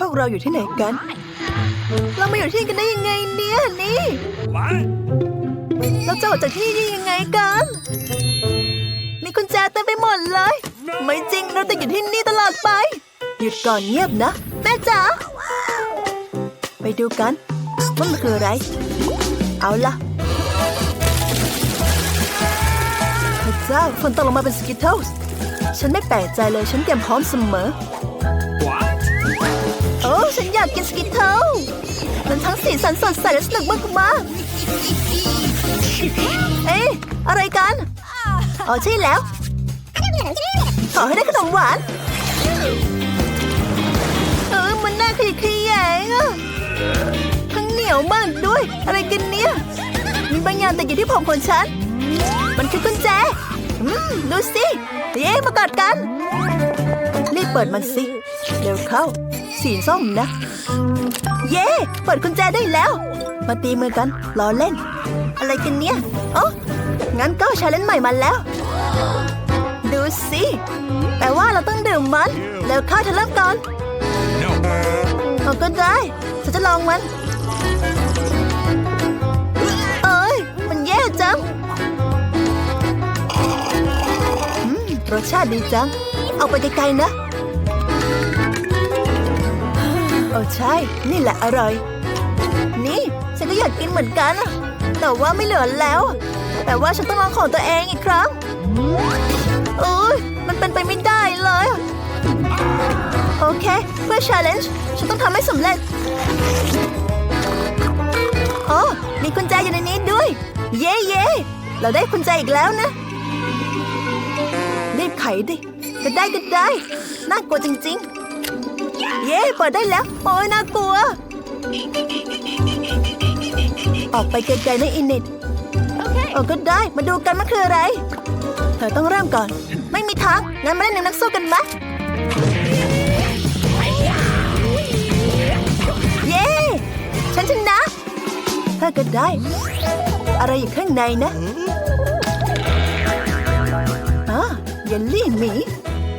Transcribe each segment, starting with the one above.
พวกเราอยู่ที่ไหนกัน เรามาอยู่ที่นี่กันได้ยังไงเนี่ยนี่ เราจะออกจากที่นี่ยังไงกัน มีกุญแจเต็มไปหมดเลย ไม่จริงเราจะอยู่ที่นี่ตลอดไป หยุดก่อนเงียบนะ แม่จ๋า ไปดูกันว่ามันคืออะไร เอาล่ะพระเจ้าฝนตกลงมาเป็นสกิทเทิลส์ฉันไม่แปลกใจเลยฉันเตรียมพร้อมเสมอ ฉันอยากกินสกิทเทิลมันทั้งสีสันสดใสและสนุกมากมากๆเอ๊ะอะไรกันอ๋อใช่แล้ว ขอให้ได้ขนมหวาน เออมันน่าขยะแขยงอะทั้งเหนียวมากด้วย อะไรกันเนี่ย มีบางอย่างติดอยู่ที่ผมของฉัน มันคือกุญแจ อืม ดูสิ เย้ มากอดกันรีบเปิดมันสิ เร็วเข้า สีส้มนะ เย้เปิดกุญแจได้แล้ว มาตีมือกันล้อเล่น อะไรกันเนี่ยโอ้งั้นก็ชาเลนจ์ใหม่มาแล้ว ดูสิแต่ว่าเราต้องดื่มมัน แล้วข้าเธอเริ่มก่อนเอาก็ได้ฉันจะลองมัน เอ้ย มันแย่จังรสชาติดีจัง เอาไปไกลๆนะ โอ้ใช่ นี่แหละอร่อย นี่ ฉันก็อยากกินเหมือนกันอะแต่ว่าไม่เหลือแล้ว แต่ว่าฉันต้องลองของตัวเองอีกครั้งโอ้ยมันเป็นไปไม่ได้เลย โอเค เพื่อ challenge ฉันต้องทำให้สำเร็จ โอ้ มีกุญแจอยู่ในนี้ด้วย เย้เย้เราได้กุญแจอีกแล้วนะรีบไขดิ ก็ได้ก็ได้ น่ากลัวจริง ๆ เย้เปิดได้แล้ว โอ้ยน่ากลัว ออกไปไกลๆนะอินิดโอ้ก็ได้มาดูกันมันคืออะไร เธอต้องเริ่มก่อน ไม่มีทางงั้นมาเล่นหนึ่งนักสู้กันไหมเย้ฉันชนะถ้าก็ได้ อะไรอยู่ข้างในนะอ่าเยลลี่หมี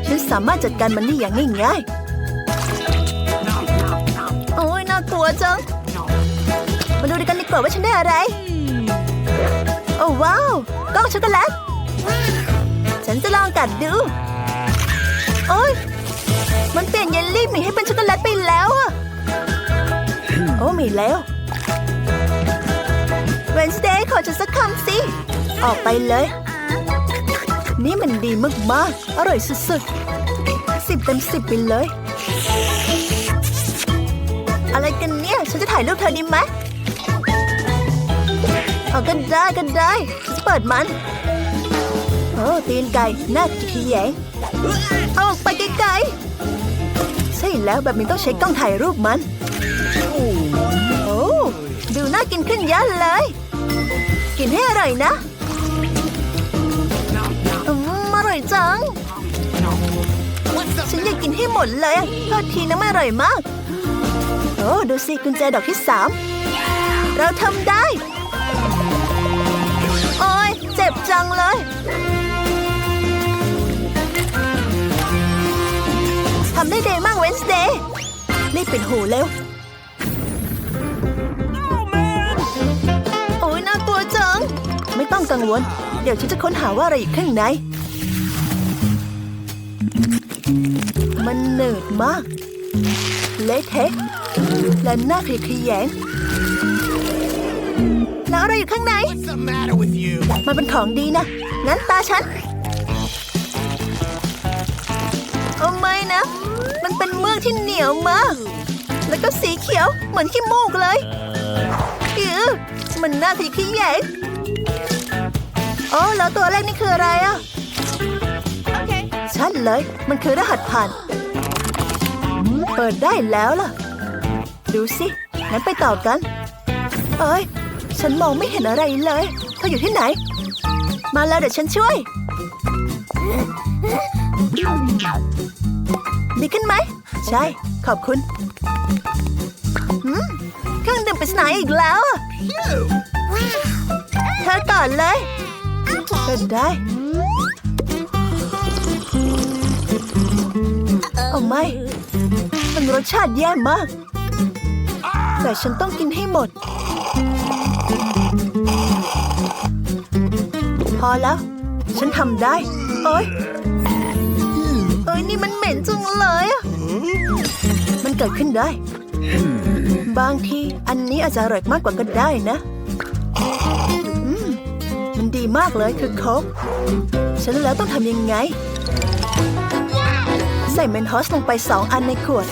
ฉันสามารถจัดการมันได้อย่างง่ายๆ วจัง มาดูดกันดีกว่าว่าฉันได้อะไร โอ้ว้าวกล้องช็อกโกแลต ฉันจะลองกัดดู โอ้ยมันเปลี่ยนเยลลี่หมีให้เป็นช็อกโกแลตไปแล้วอะโอ้มีแล้วเวนสเดย์ขอจะสักคำสิ ออกไปเลย นี่มันดีมากๆ อร่อยสุดๆสิบเต็มสิบไปเลย อะไรกันเนี่ย ฉันจะถ่ายรูปเธอดีไหมเอากันได้กันได้ฉันจะเปิดมัน โอ้ตีนไก่น่าจะขยงเอาออกไปไกลๆใช่แล้วแบบนี้ต้องใช้กล้องถ่ายรูปมัน โอ้ดูน่ากินขึ้นเยอะเลย กินให้อร่อยนะอืมอร่อยจังฉันอยากกินให้หมดเลยอะโทษทีนะไม่อร่อยมาก อ้ดูสิกุญแจดอกที่สามเราทำได้ โอ้ยเจ็บจังเลยทำได้ดีมากเวนสเดย์รีบปิดหูเร็ว โอ้ยน่ากลัวจัง ไม่ต้องกังวล เดี๋ยวฉันจะค้นหาว่าอะไรอยู่ข้างใน มันเหนืดมาก เละเทะ และน่าขยะแขยงแล้วอะไรอยู่ข้างใน What's the matter with you? มันเป็นของดีนะ งั้นตาฉันโอ้ไม่นะ มันเป็นเมือกที่เหนียวมาก แล้วก็สีเขียวเหมือนขี้มูกเลยอือมันน่าขยะแขยงโอ้แล้วตัวแรกนี่คืออะไรอะชัดเลย มันคือรหัสผ่าน เปิดได้แล้วล่ะ ดูสิงั้นไปต่อกัน เอ้ย ฉันมองไม่เห็นอะไรเลยเธออยู่ที่ไหน มาแล้วเดี๋ยวฉันช่วย ดีขึ้นไหม ใช่ ขอบคุณเครื่องดื่มปริศนาอีกแล้วเธอก่อนเลยก็ได้โอ้ไม่ มันรสชาติแย่มาก แต่ฉันต้องกินให้หมด พอแล้ว ฉันทำได้เอ้ยเอ้ยนี่มันเหม็นจังเลยอะมันเกิดขึ้นได้ บางทีอันนี้อาจจะอร่อยมากกว่าก็ได้นะอืมมันดีมากเลยคือโคกฉันรู้แล้วต้องทำยังไง ใส่เมนทอสลงไปสองอันในขวด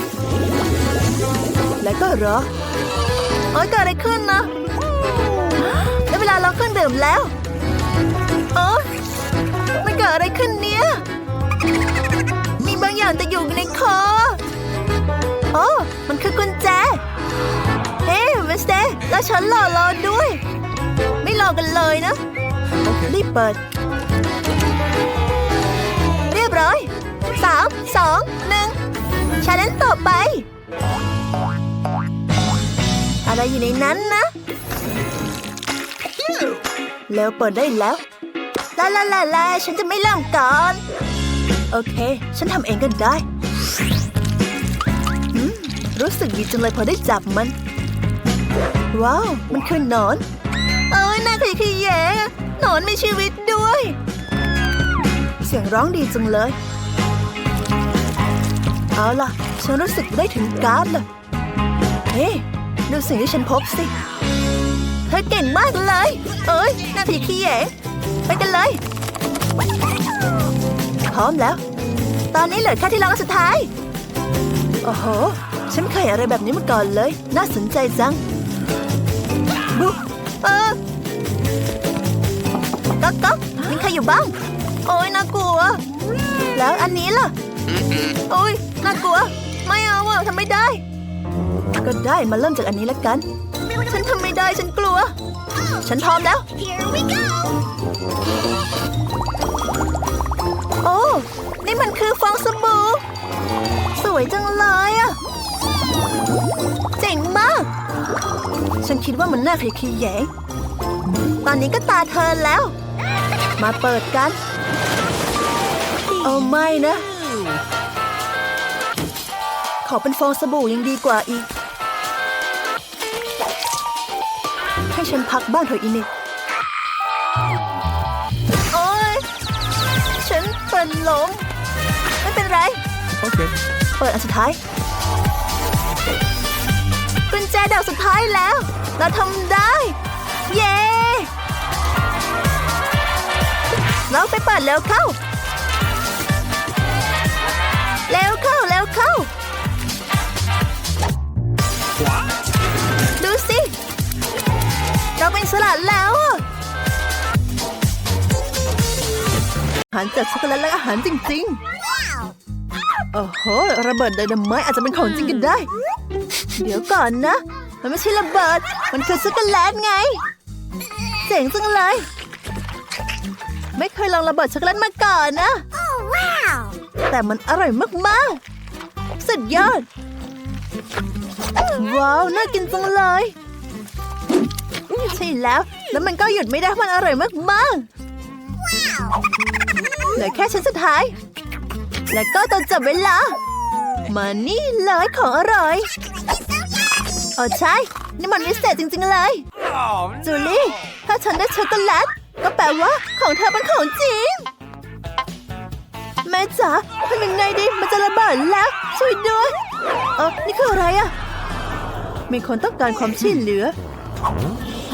แล้วก็รอโอ้ยเกิดอะไรขึ้นนะได้เวลาเราเครื่องดื่มแล้วโอ้มันเกิดอะไรขึ้นเนี่ยมีบางอย่างติดอยู่ในคอโอ้มันคือกุญแจเฮ้เวสเตย์แล้วฉันรอรอด้วย ไม่รอกันเลยนะ รีบเปิด เรียบร้อยสามสองหนึ่งชาเลนต่อไป อะไรอยู่ในนั้นนะแล้วเปิดได้แล้วลาลาลาลาฉันจะไม่เริ่มก่อน โอเค ฉันทำเองก็ได้รู้สึกดีจังเลยพอได้จับมัน ว้าว มันคือหนอน เอ้ยน่าขยขยแยงหนอนมีชีวิตด้วย เสียงร้องดีจังเลย เอาล่ะ ฉันรู้สึกได้ถึงการ์ดเลย เฮ้ดูสิ่งที่ฉันพบสิ เธอเก่งมากเลย เอ้ยน่าขยขี้แยงไปกันเลย พร้อมแล้ว ตอนนี้เหลือแค่ที่รองอันสุดท้าย โอ้โห ฉันไม่เคยเห็นอะไรแบบนี้มาก่อนเลย น่าสนใจจังบุ๊กเออก๊อกก๊อกมีใครอยู่บ้าง โอ้ยน่ากลัว แล้วอันนี้ล่ะ โอ้ยน่ากลัว ไม่เอาอะทำไม่ได้ ก็ได้มาเริ่มจากอันนี้แล้วกัน ฉันทำไม่ได้ฉันกลัว ฉันพร้อมแล้ว Here we go! โอ้ นี่มันคือฟองสบู่สวยจังเลยอะเจ๋งมาก ฉันคิดว่ามันน่าขยขยแยงตอนนี้ก็ตาเธอแล้ว มาเปิดกัน เอาไม่นะ ขอเป็นฟองสบู่ยังดีกว่าอีก ให้ฉันพักบ้างเถอะอีนิกโอ๊ยฉันเป็นลมไม่เป็นไร Okay. เปิดอันสุดท้ายกุญแจดอกสุดท้ายแล้ว เราทำได้ เย้ เราไปเปิดเร็วเข้าเร็วเข้าเร็วเข้า เราเป็นสลัดแล้วอะอาหารจากช็อกโกแลตและอาหารจริง ๆ โอ้โห ระเบิดไดนาไมต์อาจจะเป็นของจริงกันได้ เดี๋ยวก่อนนะ มันไม่ใช่ระเบิด มันคือช็อกโกแลตไง เจ๋งจังเลย ไม่เคยลองระเบิดช็อกโกแลตมาก่อนนะแต่มันอร่อยมาก ๆ สุดยอด ว้าว น่ากินจังเลย ช่แล้ว แล้วมันก็หยุดไม่ได้เพราะมันอร่อยมากๆเหลือแค่ชิ้นสุดท้าย แล้วก็ตองจับเวลา มานี่เลยของอร่อยโอ้ใช่ นี่มันวิเศษจริง ๆ เลย จูลี่ ถ้าฉันได้ช็อกโกแลต ก็แปลว่าของเธอเป็นของจริง แม่จ๋าทำยังไงดี มันจะระเบิดแล้ว ช่วยด้วยเออนี่คืออะไรอะมีคนต้องการความช่วยเหลือ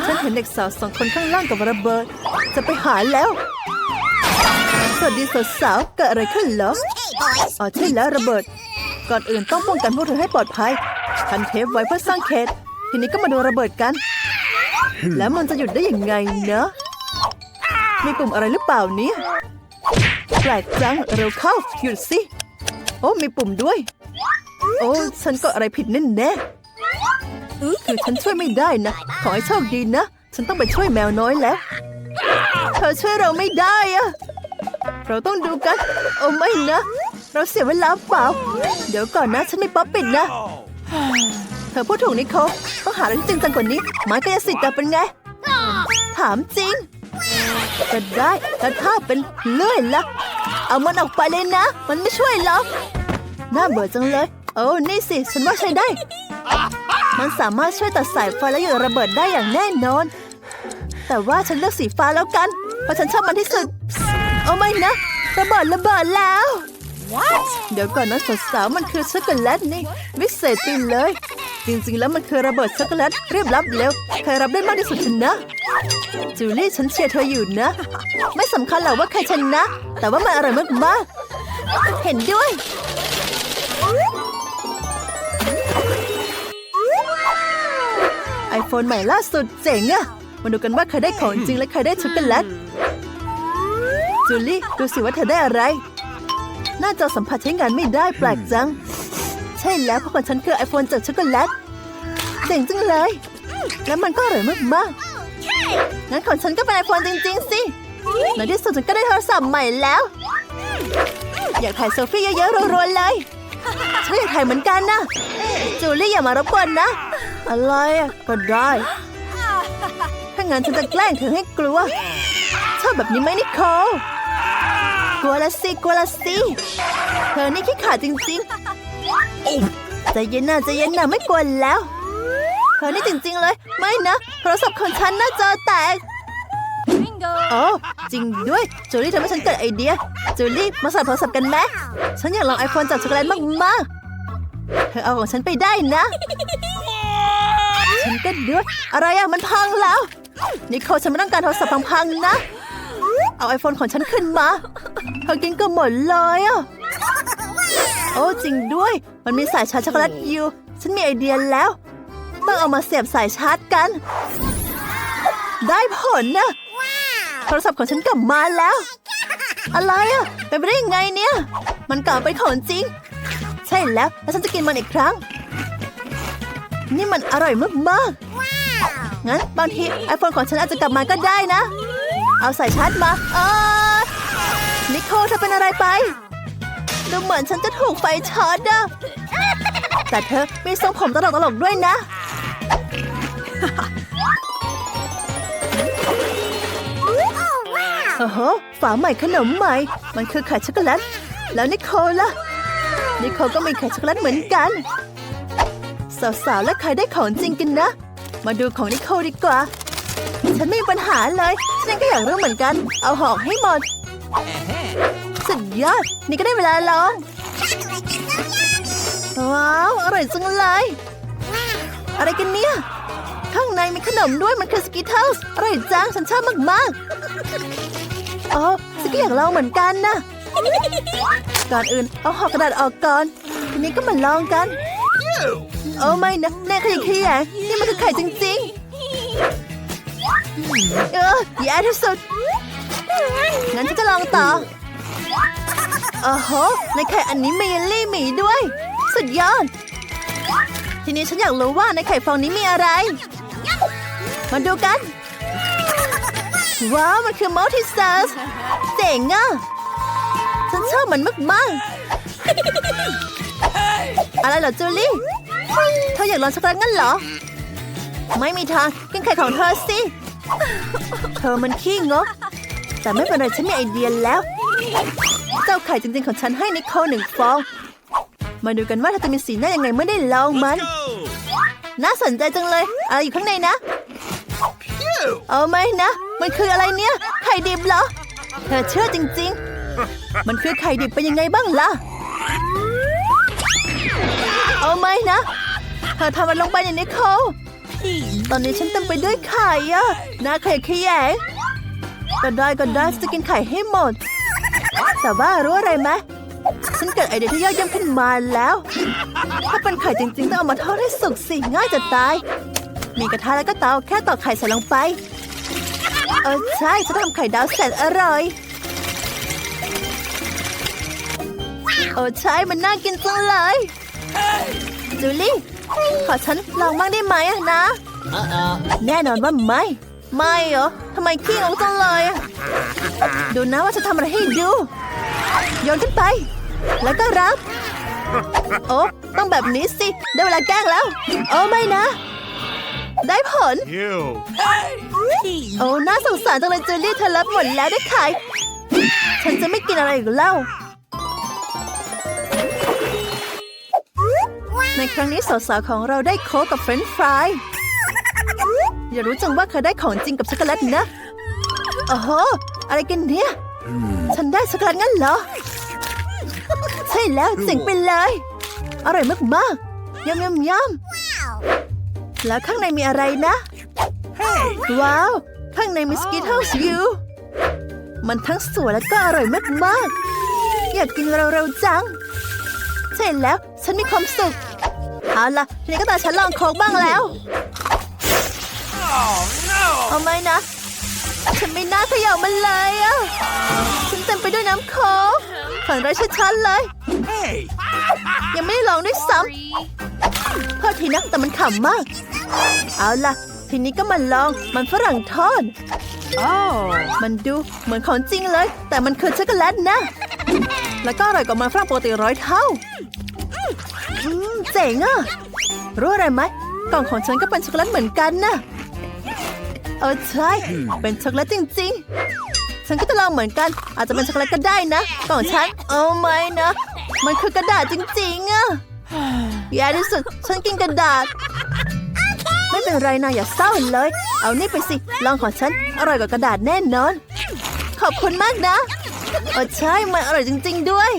ฉันเห็นเด็กสาวสองคนข้างล่างกับระเบิด จะไปหาแล้ว สวัสดีสาวๆเกิดอะไรขึ้นเหรอ Hey, boys! อ๋อใช่แล้วระเบิด ก่อนอื่นต้องป้องกันพวกเธอให้ปลอดภัยพันเทปไว้เพื่อสร้างเขตทีนี้ก็มาดูระเบิดกัน แล้วมันจะหยุดได้ยังไงเนอะมีปุ่มอะไรหรือเปล่าเนี่ยแปลกจังเร็วเข้าหยุดสิ โอ้มีปุ่มด้วย โอ้ฉันก็อะไรผิดแน่แน่ๆ คือฉันช่วยไม่ได้นะ ขอให้โชคดีนะ ฉันต้องไปช่วยแมวน้อยแล้ว เธอช่วยเราไม่ได้อะเราต้องดูกัน โอ้ไม่นะ เราเสียเวลาเปล่า เดี๋ยวก่อนนะ ฉันไม่ป๊อปปิดนะ เธอพูดถูกนิโคต้องหาอะไรที่จริงจังกว่านี้ไม้กายสิทธิ์จะเป็นไง ถามจริงก็ได้แล้วถ้าเป็นเลื่อยละเอามันออกไปเลยนะ มันไม่ช่วยหรอกน่าเบื่อจังเลย โอ้นี่สิ ฉันว่าใช้ได้ มันสามารถช่วยตัดสายไฟและหยุดระเบิดได้อย่างแน่นอน แต่ว่าฉันเลือกสีฟ้าแล้วกัน เพราะฉันชอบมันที่สุด เอาไม่นะ ระเบิดระเบิดแล้วเดี๋ยวก่อนนะสาวๆมันคือช็อกโกแลตนี่วิเศษไปเลย จริงๆแล้วมันคือระเบิดช็อกโกแลตเรียบรับเร็วใครรับได้มากที่สุดชนะจูลี่ฉันเชียร์เธออยู่นะ ไม่สำคัญหรอกว่าใครชนะ แต่ว่ามันอร่อยมากๆเห็นด้วย ไอโฟนใหม่ล่าสุดเจ๋งอะมาดูกันว่าใครได้ของจริงและใครได้ช็อกโกแลตจูลี่ดูสิว่าเธอได้อะไรน้าจอสัมผัสใช้งานไม่ได้แปลกจัง ใช่แล้วเพราะของฉันคือไอโฟนจากช็อกโกแลตเจ๋งจังเลย แล้วมันก็อร่อยมากๆงั้นของฉันก็เป็นไอโฟนจริง ๆ สิในที่สุดฉันก็ได้โทรศัพท์ใหม่แล้ว อยากถ่ายเซลฟี่เยอะๆรัวๆเลยฉันอยากถ่ายเหมือนกันนะจูลี่อย่ามารบกวนนะ อะไรอะก็ได้ ถ้างั้นฉันจะแกล้งเธอให้กลัว ชอบแบบนี้ไหมนิโคลกลัวละสิกลัวละสิเธอนี่ขี้ขลาดจริงๆใจเย็นนะใจเย็นนะไม่กลัวแล้ว เธอนี่จริงๆเลย ไม่นะโทรศัพท์ของฉันน่าจอแตก Bingo! โอ้จริงด้วยจูลี่ทำให้ฉันเกิดไอเดียจูลี่มาสั่โทรศัพท์กันไหมฉันอยากลองไอโฟนจากช็อกโกแลตมากๆเธอเอาของฉันไปได้นะ ฉันก็เด้วยอะไรอะมันพังแล้วนิโคลฉันไม่ต้องการโทรศัพท์พังๆนะ เอาไอโฟนของฉันขึ้นมาเธอกินก็หมดเลยอะโอ้จริงด้วย มันมีสายชาร์จช็อกโกแลตอยู่ ฉันมีไอเดียแล้ว ต้องเอามาเสียบสายชาร์จกัน ได้ผลนะโทรศัพท์ของฉันกลับมาแล้ว อะไรอะเป็นไปได้ยังไงเนี่ย มันกลับเป็นของจริง ใช่แล้วแล้วฉันจะกินมันอีกครั้ง นี่มันอร่อยมากๆ งั้นบางทีไอโฟนของฉันอาจจะกลับมาก็ได้นะ เอาสายชาร์จมาเออนิโคลเธอเป็นอะไรไป ดูเหมือนฉันจะถูกไฟช็อตอะแต่เธอมีทรงผมตลกๆด้วยนะ โอ้โห ฝาใหม่ขนมใหม่ มันคือไข่ช็อกโกแลต แล้วนิโคลล่ะ นิโคลก็มีไข่ช็อกโกแลตเหมือนกัน สาวๆ และใครได้ของจริงกันนะ มาดูของนิโคลดีกว่า ฉันไม่มีปัญหาเลย ฉันก็อยากรู้เหมือนกัน เอาหอกให้หมด สุดยอด นี่ก็ได้เวลาลอง ว้าว อร่อยจังเลย อะไรกันเนี่ย ข้างในมีขนมด้วยมันคือสกิทเทิลส์อร่อยจังฉันชอบมากๆอ๋อฉันก็อยากลองเหมือนกันนะก่อนอื่นเอาห่อกระดาษออกก่อน ทีนี้ก็มาลองกัน โอ้ไม่นะแน่ขยะแขยงนี่มันคือไข่จริงๆ เออแย่ที่สุด งั้นฉันจะลองต่อโอ้โห ในไข่อันนี้มีเยลลี่หมีด้วย สุดยอด ทีนี้ฉันอยากรู้ว่าในไข่ฟองนี้มีอะไร มาดูกัน ว้าว มันคือมัลติเซอร์เจ๋งอะ ฉันชอบมันมากๆอะไรเหรอจูลี่ เธออยากลองช็อกโกแลตงั้นเหรอ ไม่มีทางกินไข่ของเธอสิ เธอมันขี้งก แต่ไม่เป็นไรฉันมีไอเดียแล้ว เจ้าไข่จริงๆของฉันให้นิโคลหนึ่งฟอง มาดูกันว่าเธอจะมีสีหน้ายังไงเมื่อได้ลองมัน น่าสนใจจังเลยอะไรอยู่ข้างในนะ เอาไหมนะ มันคืออะไรเนี่ย ไข่ดิบเหรอ เธอเชื่อจริง ๆ มันคือไข่ดิบเป็นยังไงบ้างล่ะ เอาไหมนะ เธอทำมันลงไปในนิโคลตอนนี้ฉันเต็มไปด้วยไข่อะหน้าไข่ขยงก็ได้ก็ได้จะกินไข่ให้หมด แต่ว่ารู้อะไรไหมฉันเกิดไอเดียที่ยอดเยี่ยมขึ้นมาแล้ว ถ้าเป็นไข่จริงๆต้องเอามาทอดให้สุกสิง่ายจะตาย มีกระทะแล้วก็เตาแค่ตอกไข่ใส่ลงไป เออใช่ฉันทำไข่ดาวแสนอร่อยโอ้ใช่มันน่ากินจังเลยจูลี่ ขอฉันลองบ้างได้ไหมอะนะ แน่นอนว่าไม่ ไม่เหรอทำไมขี้งกจังเลยอะดูนะว่าจะทำอะไรให้ดูโยนขึ้นไป แล้วก็รับ โอ้ต้องแบบนี้สิ ได้เวลาแกล้งแล้ว โอ้ไม่นะ ได้ผล Ew. โอ้น่าสงสารจังเลยจูลี่เธอรับหมดแล้วได้ไข่ฉันจะไม่กินอะไรอีกแล้ว ในครั้งนี้สาวๆของเราได้โค้กกับเฟรนช์ฟราย อย่ารู้จังว่าเคยได้ของจริงกับช็อกโกแลตนะโอ้โห อะไรกันเนี่ย ฉันได้ช็อกโกแลตงั้นเหรอ ใช่แล้วเจ๋งไปเลย อร่อยมากๆยำยำยำแล้วข้างในมีอะไรนะ ว้าว ข้างในมีสกิทเทิลส์ยูมันทั้งสวยและก็อร่อยมากๆ อยากกินเร็วๆจัง ใช่แล้วฉันมีความสุข เอาล่ะทีนี้ก็ตาฉันลองโค้กบ้างแล้วเอาไหมนะ ฉันไม่น่าเขย่ามันเลยอะฉันเต็มไปด้วยน้ำโค้กฝันร้ายชัดๆเลย ยังไม่ได้ลองด้วยซ้ำโทษทีนะแต่มันขำมาก เอาล่ะ ทีนี้ก็มาลองมันฝรั่งทอดมันดูเหมือนของจริงเลย แต่มันคือช็อกโกแลตนะ แล้วก็อร่อยกว่ามันฝรั่งปกติร้อยเท่าอืม เจ๋งอะรู้อะไรไหมกล่องของฉันก็เป็นช็อกโกแลตเหมือนกันนะเออใช่ เป็นช็อกโกแลตจริง ๆ ฉันก็จะลองเหมือนกัน อาจจะเป็นช็อกโกแลตก็ได้นะกล่องฉันเออไม่นะ มันคือกระดาษจริง ๆอะแย่ที่สุดฉันกินกระดาษ ไม่เป็นไรนะอย่าเศร้าเลย เอานี่ไปสิลองของฉันอร่อยกว่ากระดาษแน่นอน ขอบคุณมากนะเออใช่มันอร่อยจริง ๆ ด้วย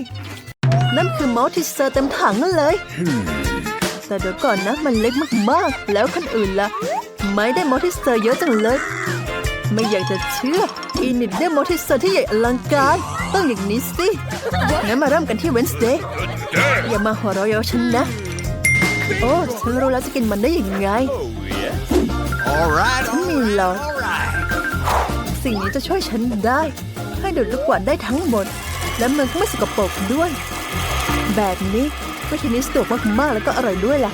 นั่นคือมอลติเซอร์เต็มถังนั่นเลย แต่เดี๋ยวก่อนนะมันเล็กมากๆ แล้วคนอื่นล่ะ ไม่ได้มอลติเซอร์เยอะจังเลย ไม่อยากจะเชื่ออีนิดได้มอลติเซอร์ที่ใหญ่อลังการ ต้องอย่างนี้สิ งั้นมาเริ่มกันที่เวนส์เดย์อย่ามาหัวเราะเยาะฉันนะ โอ้ฉันรู้แล้วจะกินมันได้ยังไง All right. ฉันมีหลอดสิ่งนี้จะช่วยฉันได้ ให้ดูดลูกกวาดได้ทั้งหมด และมันก็ไม่สกปรกด้วย แบบนี้วิธีนี้สะดวกมากๆแล้วก็อร่อยด้วยล่ะ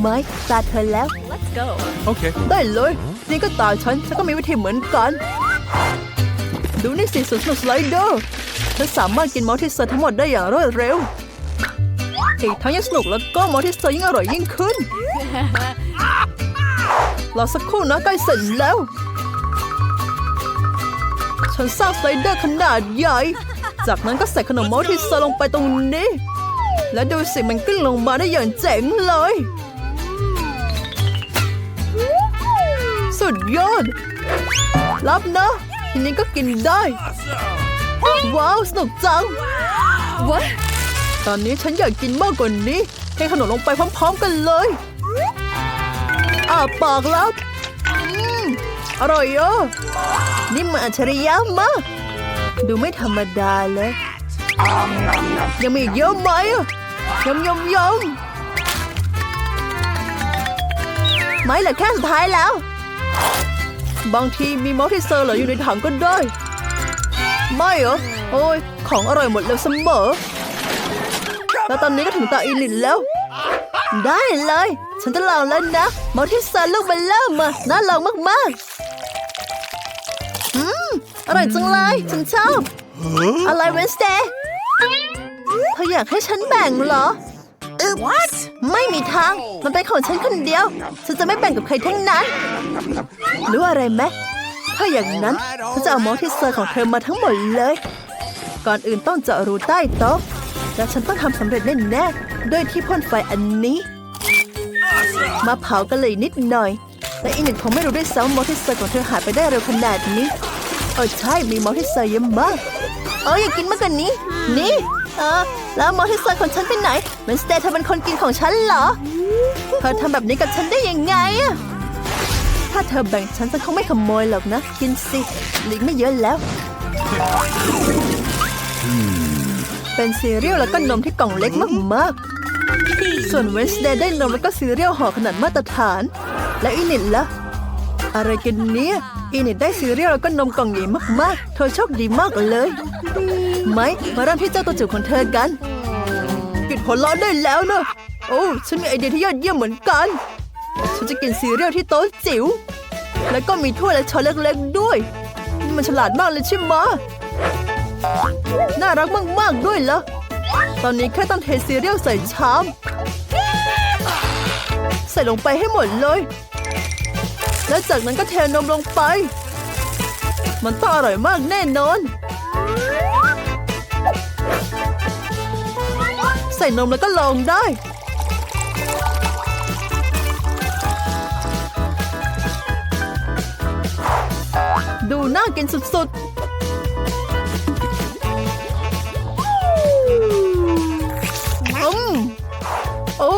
ไม่ตาเธอแล้ว Okay. ได้เลย นี่ก็ตาฉัน ฉันก็มีวิธีเหมือนกัน ดูนี่สิสุดสนุกสไลเดอร์ฉันสามารถกินมอลติเซอร์ทั้งหมดได้อย่างรวดเร็วอีกทั้งยังสนุกแล้วก็มอลติเซอร์ยิ่งอร่อยยิ่งขึ้นรอสักครู่นะใกล้เสร็จแล้ว ฉันสร้างสไลเดอร์ขนาดใหญ่ จากนั้นก็ใส่ขนมมอลติเซอร์ลงไปตรงนี้ และดูสิมันกลิ้งลงมาได้อย่างเจ๋งเลย สุดยอด รับนะทีนี้ก็กินได้ ว้าว สนุกจัง What? ตอนนี้ฉันอยากกินมากกว่านี้ให้ขนมลงไปพร้อม ๆ กันเลยอาปากแล้วอืมอร่อยอะนี่มันอัจฉริยะมาก ดูไม่ธรรมดาเลย ยังมีอีกเยอะไหมอะยำยำยำไม่เหลือแค่สุดท้ายแล้ว บางทีมีมอลติเซอร์เหลืออยู่ในถังก็ได้ ไม่เหรอ โอ้ย ของอร่อยหมดเลยเสมอ แล้วตอนนี้ก็ถึงตาอีลินแล้ว ได้เลย ฉันจะลองแล้วนะ มอลติเซอร์ลูกเบลเลอร์มาน่าลองมากๆ อร่อยจังเลย ฉันชอบ อะไรเวนสเตย์เธออยากให้ฉันแบ่งเหรอ What? ไม่มีทาง มันเป็นของฉันคนเดียว ฉันจะไม่แบ่งกับใครทั้งนั้น รู้อะไรไหม ถ้าอย่างนั้นฉันจะเอามอลติเซอร์ของเธอมาทั้งหมดเลย ก่อนอื่นต้องเจาะรูใต้โต๊ะ และฉันต้องทำสำเร็จแน่ๆด้วยที่พ่นไฟอันนี้ มาเผากันเลยนิดหน่อย และอีกหนึ่งคงไม่รู้ด้วยซ้ำว่ามอลติเซอร์ของเธอหายไปได้เร็วขนาดนี้ เออใช่มีมอลติเซอร์เยอะมากเอออยากกินมากกว่านี้ นี่ เออ แล้วมอลติเซอร์ของฉันไปไหนเวนสเตย์เธอเป็นคนกินของฉันเหรอเธอทำแบบนี้กับฉันได้ยังไงอะถ้าเธอแบ่งฉันฉันคงไม่ขโมยหรอกนะ กินสิเหลิกไม่เยอะแล้ว เป็นซีเรียลแล้วก็นมที่กล่องเล็กมากๆ ส่วนเวนสเดย์ได้นมแล้วก็ซีเรียลห่อขนาดมาตรฐาน และอีนิดล่ะอะไรกันเนี่ย อีนิดได้ซีเรียลแล้วก็นมกล่องใหญ่มากๆ เธอโชคดีมากเลยไหมมาเริ่มที่เจ้าตัวจิ๋วของเธอกันปิดผลล้อได้แล้วนะโอ้ฉันมีไอเดียที่ยอดเยี่ยมเหมือนกัน ฉันจะกินซีเรียลที่โต๊ะจิ๋วแล้วก็มีถ้วยและช้อนเล็กๆด้วยมันฉลาดมากเลยใช่ไหมน่ารักมากๆด้วยเหรอตอนนี้แค่ต้องเทซีเรียลใส่ชาม ใส่ลงไปให้หมดเลย แล้วจากนั้นก็เทนมลงไป มันต้องอร่อยมากแน่นอน ใส่นมแล้วก็ลองได้ ดูน่ากินสุดๆอืมโอ้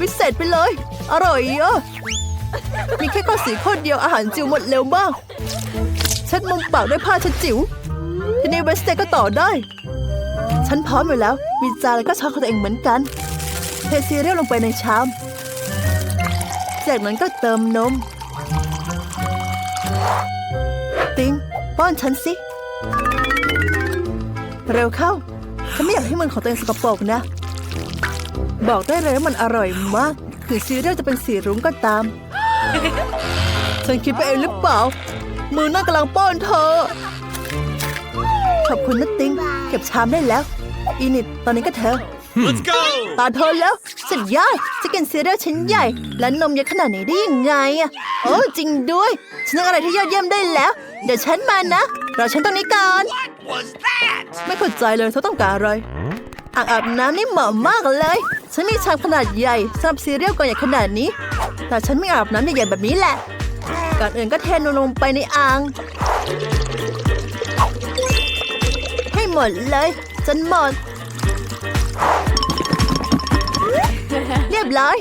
วิเศษไปเลย อร่อยอะ มีแค่ข้อสีข้อเดียวอาหารจิ๋วหมดเร็วมากเช็ดมุมปากด้วยผ้าเช็ดจิ๋ว ทีนี้เวสเตก็ต่อได้ ฉันพร้อมอยู่แล้ว มีจานแล้วก็ช้อนของตัวเองเหมือนกัน เทซีเรียลลงไปในชาม จากนั้นก็เติมนม ติงป้อนฉันสิ เร็วเข้า ฉันไม่อยากให้มันของตัวเองสกปรกนะ บอกได้เลยว่ามันอร่อยมาก ถึงซีเรียลจะเป็นสีรุ้งก็ตาม ฉันคิดไปเองหรือเปล่า มือนั่นกำลังป้อนเธอ ขอบคุณนะติง เก็บชามได้แล้ว อีนิดตอนนี้ก็เธอ Let's go! ตาเธอแล้ว สุดยอดจะกินซีเรียลชิ้นใหญ่ และนมเยอะขนาดนี้ได้ยังไงอะโอ้จริงด้วย ฉันนึกอะไรที่ยอดเยี่ยมได้แล้ว เดี๋ยวฉันมานะ รอฉันตรงนี้ก่อน Was that? ไม่เข้าใจเลยเธอต้องการอะไร อ่างอาบน้ำนี่เหมาะมากเลย ฉันมีชามขนาดใหญ่สำหรับซีเรียลก่อนใหญ่ขนาดนี้ แต่ฉันไม่อาบน้ำใหญ่ๆแบบนี้แหละ ก่อนอื่นก็เทนมลงไปในอ่าง ให้หมดเลยจนหมด เรียบร้อย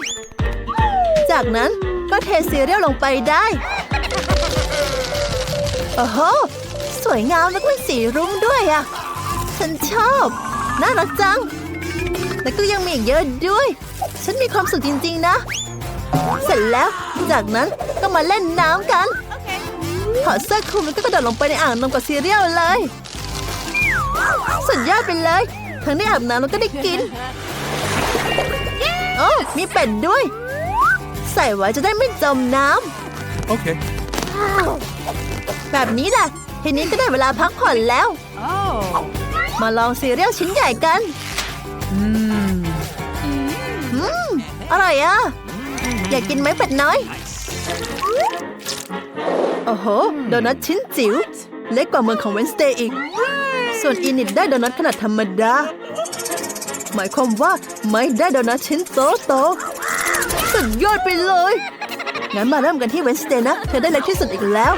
จากนั้นก็เทซีเรียลลงไปได้ โอ้โห สวยงามแล้วก็เป็นสีรุ้งด้วยอะ ฉันชอบ น่ารักจัง แล้วก็ยังมีอีกเยอะด้วย ฉันมีความสุขจริง ๆ นะ เสร็จแล้ว จากนั้นก็มาเล่นน้ำกันถอดเสื้อคลุมแล้วก็กระโดดลงไปในอ่างนมกับซีเรียลเลย สุดยอดไปเลย ทั้งได้อาบน้ำแล้วก็ได้กิน โอ้มีเป็ดด้วย ใส่ไว้จะได้ไม่จมน้ำ Okay. แบบนี้แหละทีนี้ก็ได้เวลาพักผ่อนแล้ว Oh. มาลองซีเรียลชิ้นใหญ่กัน อืม อร่อยอะ อยากกินไหมเป็ดน้อย โอ้โห โดนัทชิ้นจิ๋ว เล็กกว่าเมืองของเวนสเตย์อีก ส่วนอีนิดได้โดนัทขนาดธรรมดา หมายความว่าไม่ได้โดนัทชิ้นโตโตสุดยอดไปเลย งั้นมาเริ่มกันที่เวนสเตย์นะ เธอได้เล็กที่สุดอีกแล้ว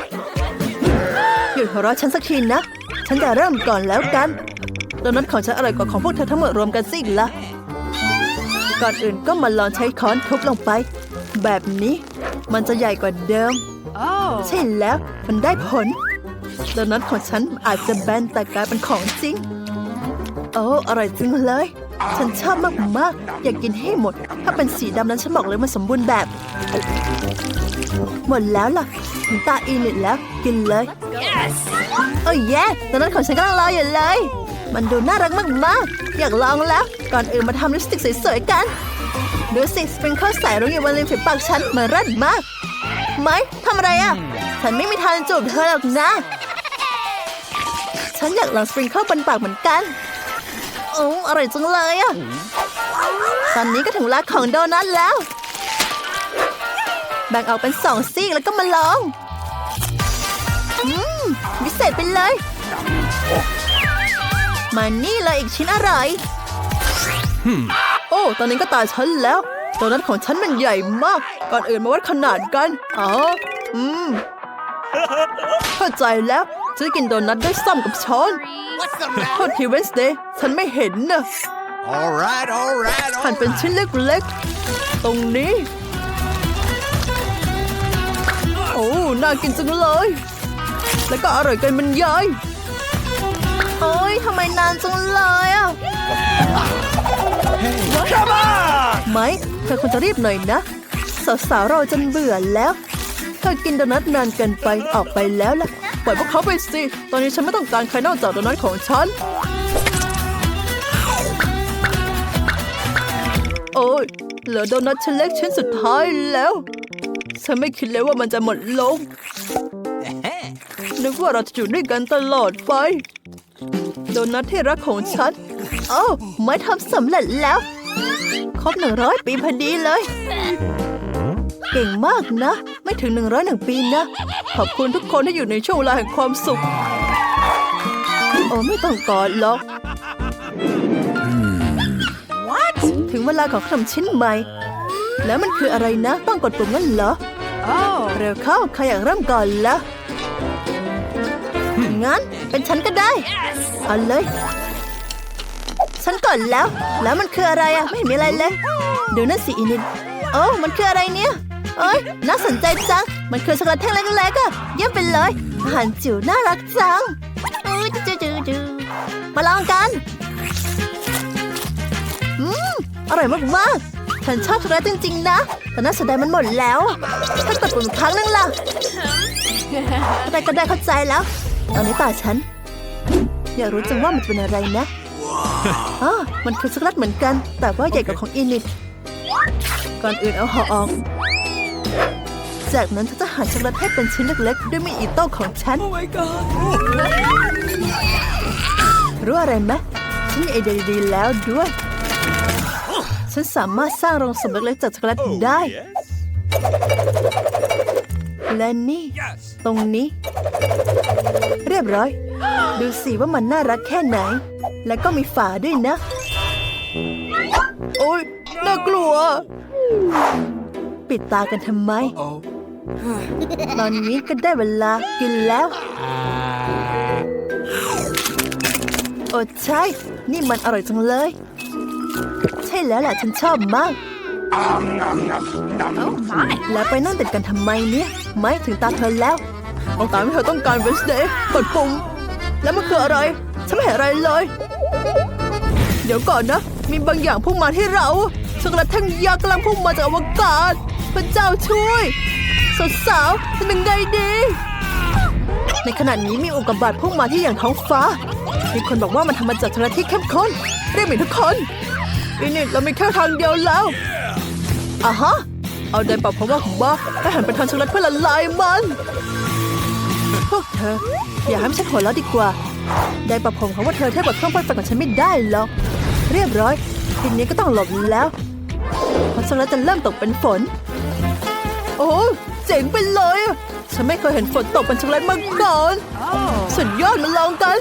หยุดหัวเราะฉันสักทีนะ ฉันจะเริ่มก่อนแล้วกัน โดนัทของฉันอร่อยกว่าของพวกเธอทั้งหมดรวมกันสิอีกละก่อนอื่นก็มาลองใช้ค้อนทุบลงไป แบบนี้ มันจะใหญ่กว่าเดิม Oh. ใช่แล้วมันได้ผลโดนัทของฉันอาจจะแบนแต่กลายเป็นของจริง โอ้อร่อยจริงเลย ฉันชอบมากๆ อยากกินให้หมด ถ้าเป็นสีดำนั้นฉันบอกเลยมันสมบูรณ์แบบ หมดแล้วล่ะถึงตาอีนิดแล้วกินเลย Yes. โอ้ยแย่ตอนนั้นของฉันกำลังรออยู่เลย มันดูน่ารักมากๆ อยากลองแล้ว ก่อนอื่นมาทำลิปสติกสวยๆกัน ดูสิสปริงเกิลใส่รุ้งอยู่บนริมฝีปากฉันเหมือนรัดมาก ไหมทำอะไรอะ ฉันไม่มีทางจูบเธอหรอกนะ ฉันอยากลองสปริงเกิลบนปากเหมือนกันโอ้อร่อยจังเลยอะ ตอนนี้ก็ถึงเวลาของโดนัทแล้ว แบ่งออกเป็นสองซีกแล้วก็มาลองอืมพิเศษไปเลย มานี่เลยอีกชิ้นอร่อยโอ้ตอนนี้ก็ตาฉันแล้วโดนัทของฉันมันใหญ่มาก ก่อนอื่นมาวัดขนาดกันอ๋ออืมเข้าใจแล้วจะกินโดนัทด้วยซ้ำกับช้อน What's the โทษทีเวนสเดย์ฉันไม่เห็นนะ All right, all right, all หั่นเป็นชิ้นเล็กๆ ตรงนี้ โอ้ น่ากินจังเลย แล้วก็อร่อยเกินบรรยายโอ้ยทำไมนานจังเลยอะ Come on! ไหมเธอควรจะรีบหน่อยนะ สาวๆเราจนเบื่อแล้ว เธอกินโดนัทนานเกินไปออกไปแล้วล่ะ ปล่อยพวกเขาไปสิ ตอนนี้ฉันไม่ต้องการใครนอกจากโดนัทของฉัน โอ้ยเหลือโดนัทชิ้นเล็กชิ้นสุดท้ายแล้ว ฉันไม่คิดเลยว่ามันจะหมดลง นึกว่าเราจะอยู่ด้วยกันตลอดไป โดนัทที่รักของฉัน โอ้าไม่ทำสำเร็จแล้ว ครบหนึ่งร้อยปีพอดีเลย เก่งมากนะ ไม่ถึงหนึ่งร้อยหนึ่งปีนะ ขอบคุณทุกคนที่อยู่ในช่วงเวลาแห่งความสุข โอ้ไม่ต้องกอดหรอก What? เวลาของขนมชิ้นใหม่ แล้วมันคืออะไรนะ ต้องกดปุ่มงั้นเหรอ Oh. เร็วเข้าใครอยากเริ่มก่อนละงั้นเป็นฉันก็ได้ เอาเลย ฉันก่อนแล้ว แล้วมันคืออะไรอะไม่มีอะไรเลยดูนั่นสิอินิดโอ้มันคืออะไรเนี่ยเอ้ยน่าสนใจจัง มันคือช็อกโกแลตแท่งเล็กๆอะเยี่ยมไปเลยอาหารจิ๋วน่ารักจังอู้จูจูจูจูมาลองกันอืมอร่อยมากๆฉันชอบช็อกโกแลตจริงๆนะแต่น่าเสียดายมันหมดแล้วถ้ากดปุ่มอีกครั้งนึงล่ะได้ก็ได้เข้าใจแล้วตอนนี้ตาฉัน อยากรู้จังว่ามันเป็นอะไรนะ อ๋อมันคือช็อกโกแลตเหมือนกัน แต่ว่าใหญ่กว่าของอินิดก่อนอื่นเอาห่อออก จากนั้นฉันจะหั่นช็อกโกแลตให้เป็นชิ้นเล็กๆ ด้วยมีดอิโต้ของฉัน Oh my god. รู้อะไรไหมฉันมีไอเดียดีๆแล้วด้วย ฉันสามารถสร้างโรงสมเล็กๆจากช็อกโกแลตได้ และนี่ Yes. ตรงนี้ เรียบร้อย ดูสิว่ามันน่ารักแค่ไหน แล้วก็มีฝาด้วยนะ โอ๊ยน่ากลัว ปิดตากันทำไม Oh. ตอนนี้ก็ได้เวลากินแล้ว โอ้ใช่ นี่มันอร่อยจังเลย ใช่แล้วแหละฉันชอบมาก Oh my. แล้วไปนั่งติดกันทำไมเนี่ย ไม่ถึงตาเธอแล้วเอาตามที่เธอต้องการเวสเดย์กดปุ่ม แล้วมันคืออะไร ฉันไม่เห็นอะไรเลย เดี๋ยวก่อนนะ มีบางอย่างพุ่งมาที่เราช็อกโกแลตแท่งยักกำลังพุ่งมาจากอวกาศพระเจ้าช่วยสาวๆทำยังไงดี ในขณะนี้มีอุกกาบาตพุ่งมาที่อย่างท้องฟ้า มีคนบอกว่ามันทำมาจากช็อกโกแลตที่เข้มข้นเรียกมือนทุกคนอินิดเรามีแค่ทางเดียวแล้วอะฮะ เอาไดร์เป่าผมว่าของบ้าแล้วหันไปทางช็อกโกแลตเพื่อละลายมัน พวกเธอ อย่าให้ฉันหัวเราะดีกว่า ไดร์เป่าผมของว่าเธอเทียบกับเครื่องพ่นไฟของฉันไม่ได้หรอก เรียบร้อยทีนี้ก็ต้องหลบแล้วเพราะช็อกโกแลตจะเริ่มตกเป็นฝน โอ้เจ๋งไปเลยอะฉันไม่เคยเห็นฝนตกเป็นช็อกโกแลตมาก่อน Oh. สุดยอดมาลองกัน